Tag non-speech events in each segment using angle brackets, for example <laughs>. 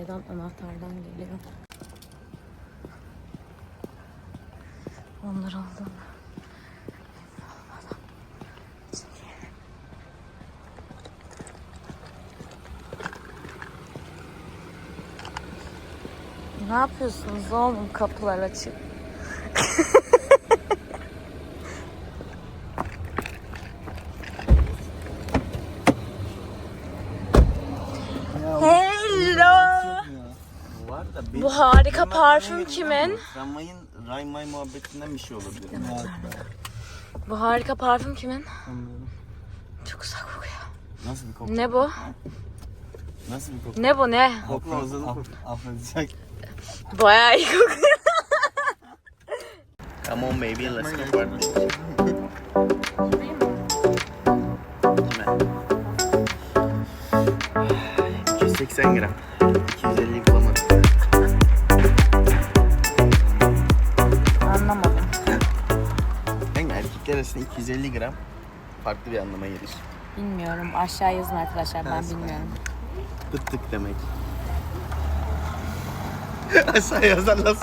şeyden anahtardan geliyor. Onlar aldım. Ne yapıyorsunuz oğlum kapılar açık? Hello. Var da benim- Bu harika benim parfüm kimin? Tramvayın Raymay muhabbetinden bir şey olabilir. Bu harika parfüm kimin? Çok güzel kokuyor. Nasıl bir koku? Ne bu? Nasıl bir koku? Ne bu ne? Kokla Ozan'ın koku. Affedecek. Bayağı iyi kokuyor. Come on baby let's go party. Hemen. 280 gram. 250 gram. Yani erkekler arasında 250 gram farklı bir anlama gelir. Bilmiyorum. Aşağı yazın arkadaşlar. Ben <laughs> Nasıl bilmiyorum. Tık tık demek. Aşağı yazarlar.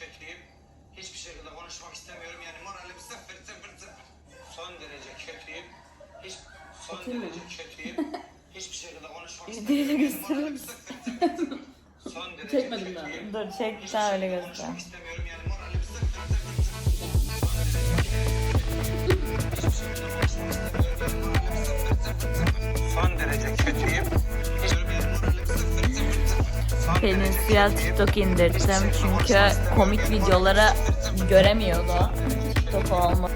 Kötüyüm. Hiçbir şekilde konuşmak istemiyorum yani moralim sıfır sıfır sıfır. Son derece kötüyüm. Hiç son derece kötüyüm. Hiçbir şekilde konuşmak istemiyorum yani moralim sıfır sıfır sıfır. Son derece Çekmedim daha. kötüyüm. Dur çek Hiçbir sen öyle şekilde göster. konuşmak istemiyorum Kötüyüm. TikTok indirdim çünkü komik videoları göremiyordu. TikTok olma.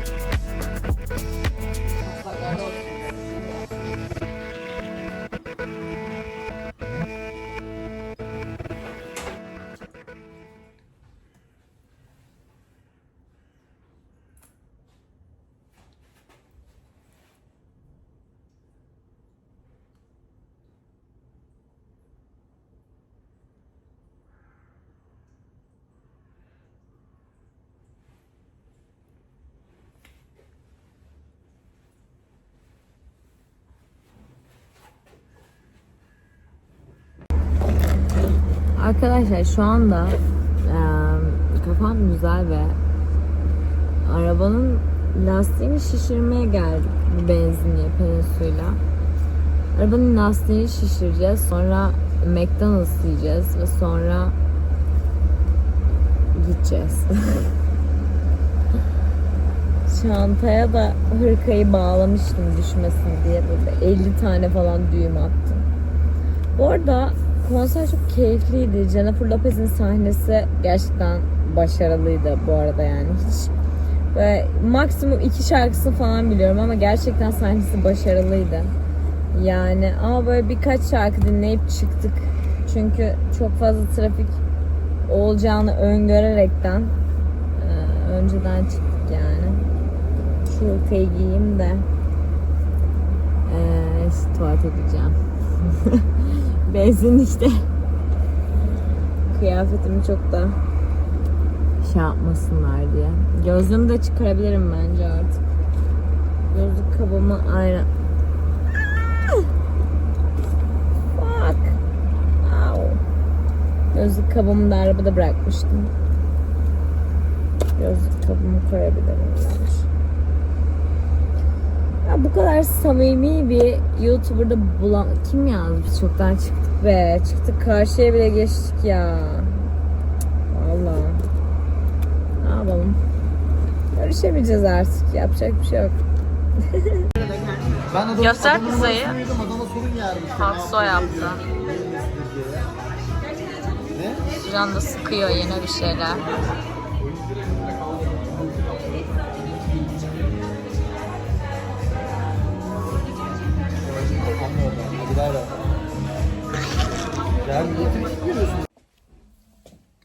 Arkadaşlar şu anda eee, kafam güzel ve arabanın lastiğini şişirmeye geldik bir benzinliğe Peninsu'yla. Arabanın lastiğini şişireceğiz. Sonra McDonald's yiyeceğiz ve sonra gideceğiz. <laughs> Çantaya da hırkayı bağlamıştım düşmesin diye böyle 50 tane falan düğüm attım. Bu arada konser çok keyifliydi. Jennifer Lopez'in sahnesi gerçekten başarılıydı bu arada yani. Hiç böyle maksimum iki şarkısını falan biliyorum ama gerçekten sahnesi başarılıydı. Yani ama böyle birkaç şarkı dinleyip çıktık. Çünkü çok fazla trafik olacağını öngörerekten e, önceden çıktık yani. Şu hırkayı giyeyim de e, işte tuvalete gideceğim. <laughs> Benzinlikte. Kıyafetimi çok da şey yapmasınlar diye. Gözlüğümü de çıkarabilirim bence artık. Gözlük kabımı! Fuck. Ow. Gözlük kabımı da arabada bırakmıştım. Gözlük kabımı koyabilirim. Ya bu kadar samimi bir YouTuber'da bulan... Kim yazmış? Çoktan çıktık be. Çıktık karşıya bile geçtik ya. Valla. Ne yapalım? Görüşemeyeceğiz artık. Yapacak bir şey yok. Ben Adana, Göster Adana'nın pizzayı. sorun. Patso yaptı. Ne? Can da sıkıyor yine bir şeyler.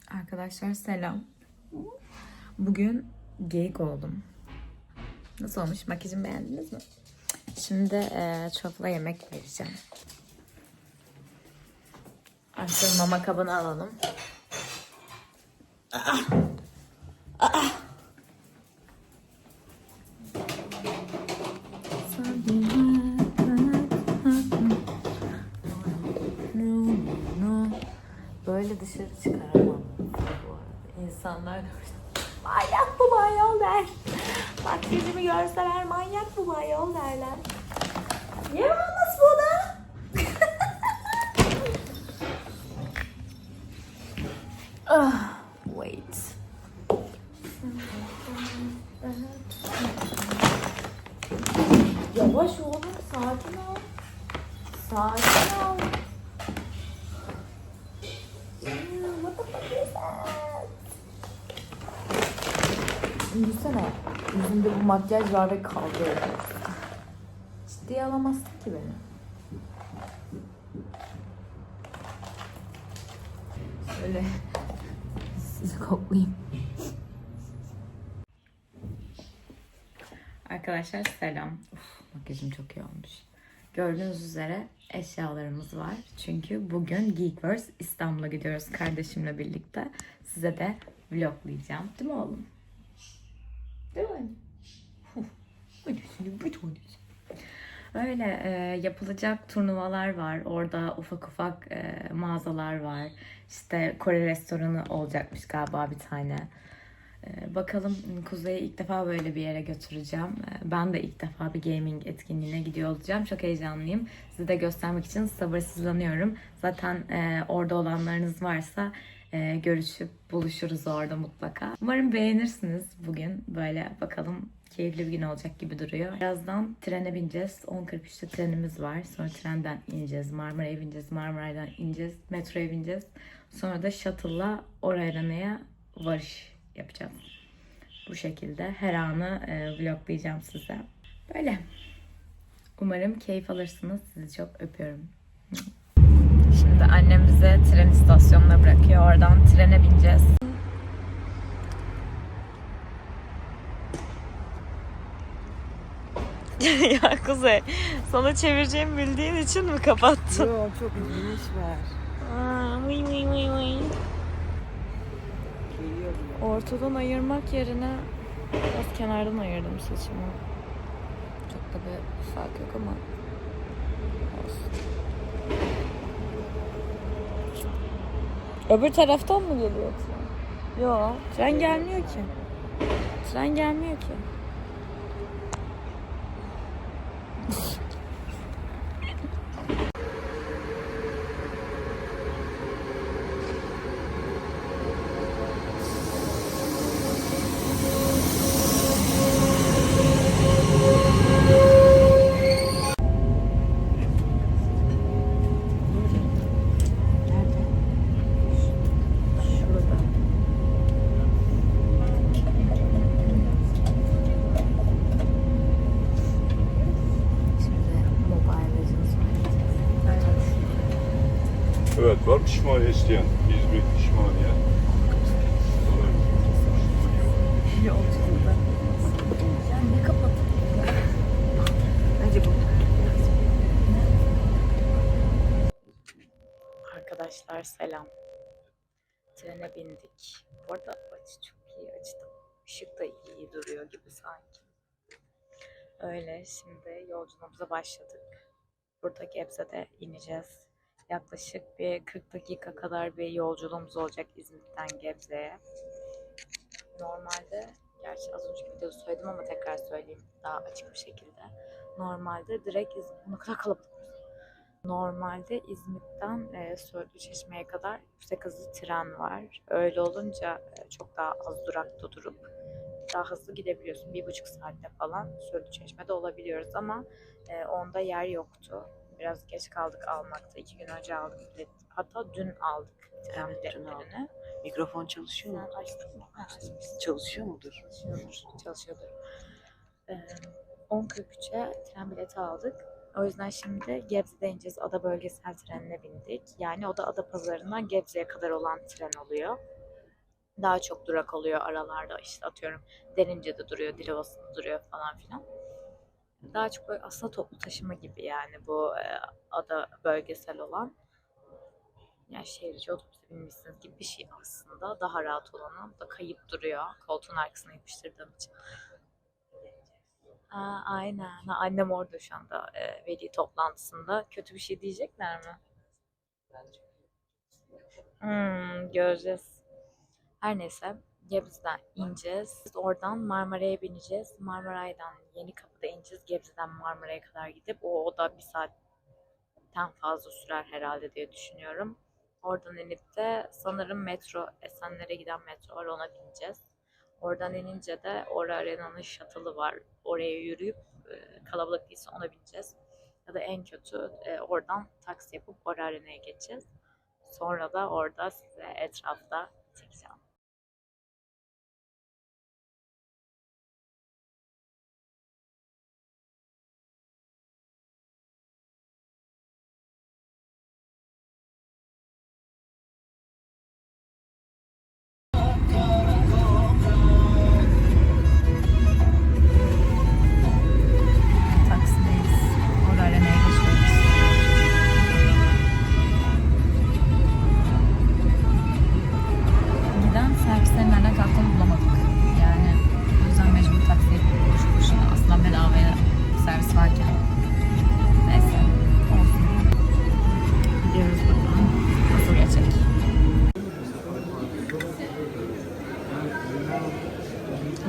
Arkadaşlar selam. Bugün geyik oldum. Nasıl olmuş? Makyajımı beğendiniz mi? Şimdi e, çokla yemek vereceğim. Artık mama kabını alalım. Böyle dışarı çıkaramam bu arada. İnsanlar. Manyak bu bayol der. Bak yüzümü görseler manyak bu bayol derler. Yemez bu da. <laughs> ah, wait. Yavaş oğlum, sakin ol. Sakin ol. Düşünsene. Yüzümde bu makyaj var ve kavga ediyoruz. Ciddiye alamazsın ki beni. Şöyle sizi koklayayım. Arkadaşlar selam. Uf, makyajım çok iyi olmuş. Gördüğünüz üzere eşyalarımız var. Çünkü bugün Geekverse İstanbul'a gidiyoruz kardeşimle birlikte. Size de vloglayacağım. Değil mi oğlum? Huh, Öylesini bir tanesi. Öyle e, yapılacak turnuvalar var. Orada ufak ufak e, mağazalar var. İşte Kore restoranı olacakmış galiba bir tane. E, bakalım Kuzey'i ilk defa böyle bir yere götüreceğim. E, ben de ilk defa bir gaming etkinliğine gidiyor olacağım. Çok heyecanlıyım. Size de göstermek için sabırsızlanıyorum. Zaten e, orada olanlarınız varsa e, görüşüp buluşuruz orada mutlaka. Umarım beğenirsiniz bugün. Böyle bakalım keyifli bir gün olacak gibi duruyor. Birazdan trene bineceğiz. 10.43'te trenimiz var. Sonra trenden ineceğiz. Marmara'ya bineceğiz. Marmara'dan ineceğiz. Metroya bineceğiz. Sonra da shuttle'la Orarana'ya varış yapacağız. Bu şekilde her anı e, vloglayacağım size. Böyle. Umarım keyif alırsınız. Sizi çok öpüyorum. Şimdi annem bize tren istasyonuna bırakıyor. Oradan trene bineceğiz. <laughs> ya Kuzey, sana çevireceğimi bildiğin için mi kapattın? Yok çok geniş var. Aa, vıy vıy vıy vıy. Geliyor bile. Ortadan ayırmak yerine biraz kenardan ayırdım saçımı. Çok da bir fark yok ama Öbür taraftan mı geliyor tren? Yok. Tren gelmiyor ki. Tren gelmiyor ki. Pişmaniye isteyen. İzmir? Bence bu. arkadaşlar selam. Trene bindik. Bu arada açı çok iyi açtım. Işık da iyi duruyor gibi sanki. Öyle şimdi yolculuğumuza başladık. Burada Gebze'de ineceğiz. Yaklaşık bir 40 dakika kadar bir yolculuğumuz olacak İzmit'ten Gebze'ye. Normalde, gerçi az önceki videoda söyledim ama tekrar söyleyeyim daha açık bir şekilde. Normalde direkt İzmit, ne kadar kalabalık. Normalde İzmit'ten e, Söğütlü Çeşme'ye kadar yüksek hızlı tren var. Öyle olunca e, çok daha az durakta durup daha hızlı gidebiliyorsun. Bir buçuk saatte falan Söğütlü Çeşme'de olabiliyoruz ama e, onda yer yoktu. Biraz geç kaldık almakta. İki gün önce aldık bilet. Hatta dün aldık tren Evet, biletlerini. Mikrofon çalışıyor mu? Sen açtın mı? Ha, açmışsın. Çalışıyor mudur? Çalışıyordur. Çalışıyordur. Ee, 10.43'e tren bileti aldık. O yüzden şimdi Gebze'de ineceğiz. Ada bölgesel trenine bindik. Yani o da Ada pazarından Gebze'ye kadar olan tren oluyor. Daha çok durak oluyor aralarda. işte atıyorum Derince'de duruyor, Dilovası'nda duruyor falan filan. Daha çok böyle aslında toplu taşıma gibi yani bu e, ada bölgesel olan. Yani şehir içi otobüse binmişsiniz gibi bir şey aslında. Daha rahat olanı. Da kayıp duruyor. Koltuğun arkasına yapıştırdığım için. Aa, aynen. Ha, annem orada şu anda e, veli toplantısında. Kötü bir şey diyecekler mi? Hmm, göreceğiz. Her neyse. Gebze'den ineceğiz. Oradan Marmara'ya bineceğiz. Marmaray'dan Yeni Kapı'da ineceğiz. Gebze'den Marmara'ya kadar gidip o, o da bir saatten fazla sürer herhalde diye düşünüyorum. Oradan inip de sanırım metro, Esenler'e giden metro var ona bineceğiz. Oradan inince de Ora Arena'nın shuttle'ı var. Oraya yürüyüp e, kalabalık değilse ona bineceğiz. Ya da en kötü e, oradan taksi yapıp Ora Arena'ya geçeceğiz. Sonra da orada size etrafta çekeceğim.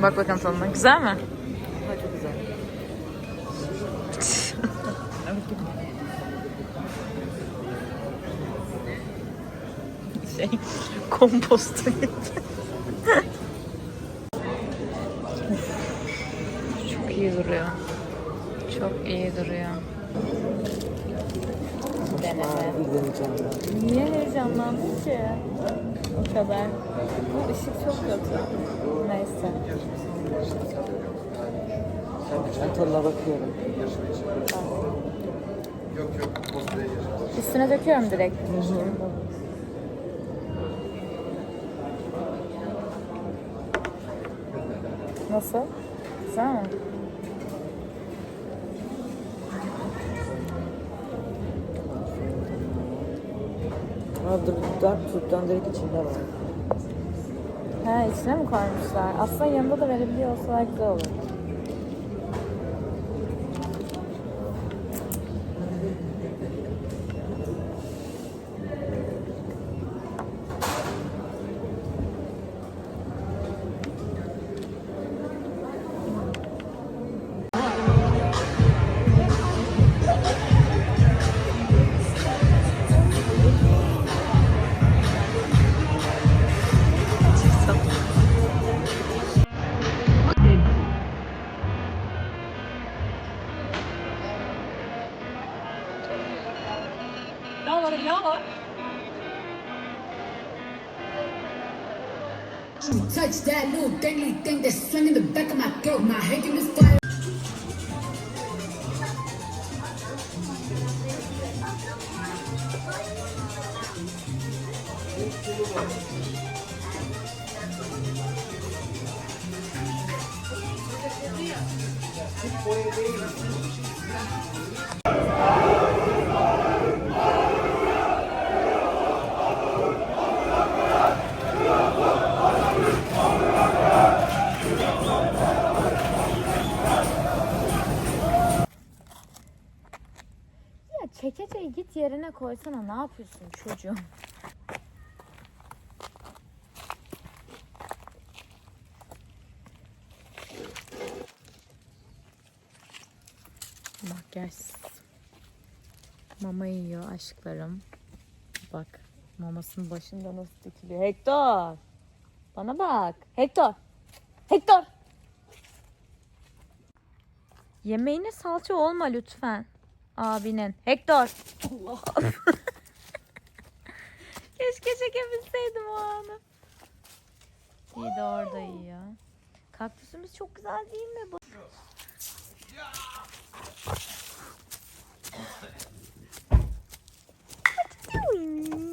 Bak bakalım tadına. Güzel mi? Şey kompostu <laughs> gibi. Çok iyi duruyor. Çok iyi duruyor. Deneme. Niye heyecanlandın ki? O kadar. Bu ışık çok kötü. Neyse. Ben tadına bakıyorum. Üstüne döküyorum direkt. Nasıl? Güzel mi? Ha, dur, dark fruit'tan direkt içinde var. He içine mi koymuşlar? Aslında yanında da verebiliyor olsalar güzel olur. Ya çekeceği git yerine koysana ne yapıyorsun çocuğum? Makyajsız. Mama yiyor aşklarım. Bak mamasının başında nasıl dikiliyor. Hector! Bana bak. Hector! Hector! Yemeğine salça olma lütfen. Abinin. Hector! Allah! <laughs> Keşke çekebilseydim o anı. İyi de orada yiyor. Kaktüsümüz çok güzel değil mi? Bu? What's doing?